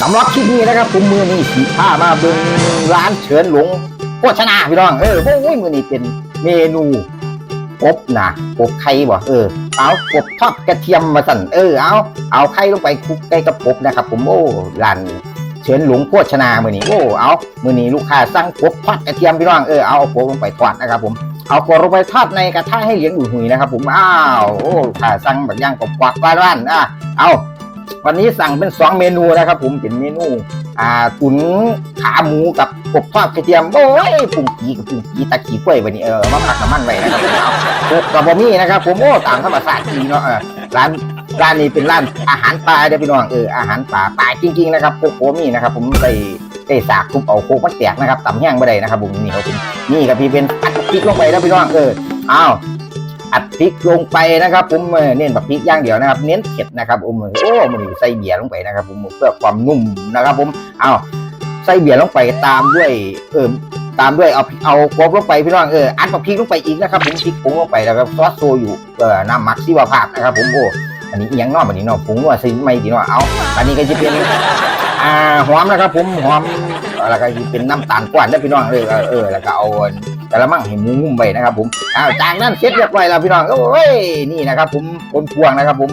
สำหรับคลิปนี้นะครับผมมือนี้สีผ้ามาเบิ่งร้านเฉินหลงโภชนาพี่น้องเออโอ้ยมือนี้เป็นเมนูกบนะกบไข่บ่เออเอากบทอดกระเทียมมาสั่นเออเอาเอาไข่ลงไปคลุกใกล้กับกบนะครับ ผมโอ้ร้านเฉินหลงโภชนามือนี้โอ้เอามือนี้ลูกค้าสั่งกบทอดกระเทียมพี่น้องเออเอาเอากบลงไปทอดนะครับ ผมเอากบลงไปทอดในกระทะให้เหลียงอุ่นหุยนะครับ ผมอ้าวโอ้ลูกค้าสั่งแบบย่างกบกวักบ้านอะเอา วันนี้สั่งเป็นสองเมนูนะครับ ผมเป็นเมนู อ่าตุ๋นขาหมูกับกบทอดกระเทียมโอ้ยปุ่งกีกับปุ่งกีตะกี้กล้วยวันนี้เออมาผักน้ำมันไว้นะครับผมเอากบกับบะหมี่นะครับ ผมโอ้ต่างธรรมชาติดีเนาะเออร้านร้านนี้เป็นร้านอาหารปลาเด้อพี่น้องเอออาหารปลาปลาจริง ๆ นะครับพวกโคมี่นะครับ ผมได้ได้สากทุบเอาโคกมันแตกนะครับตำแห้งไม่ได้นะครับผมนี่ครับผมนี่กับพี่เป็นอัดพริกลงไปนะพี่น้องเอออ้าว อัดพริกลงไปนะครับผมเน้นแบบพริกย่างเดียวนะครับ เน้นเผ็ดนะครับผมโอ้มันใส่เบียร์ลงไปนะครับผมเพื่อความนุ่มนะครับ ผมเอาใส่เบียร์ลงไปตามด้วยเออตามด้วยเอาเอากบลงไปพี่น้องเอออัดกับพริกลงไปอีกนะครับผมพริกผงลงไปแล้วก็ซอสโซยุเออน้ำหมักชีวภาพนะครับ ผมโอ้อันนี้เอียงนอกอันนี้เนอกผงนัวซิไม่ดีเนาะเอาอันนี้ก็จะเป็นอ่าหอมนะครับ ผมหอม แล้วก็เป็นน้ำตาลกวาดได้วพี่น้องเออเออแล้วก็เอากระมังเห็นมูงุ้มไปนะครับ ผมอ้าวจากนั้นเสร็จเรียบร้อยแล้วพี่น้องโอ้ยนี่นะครับ ผมคนพวงนะครับ ผม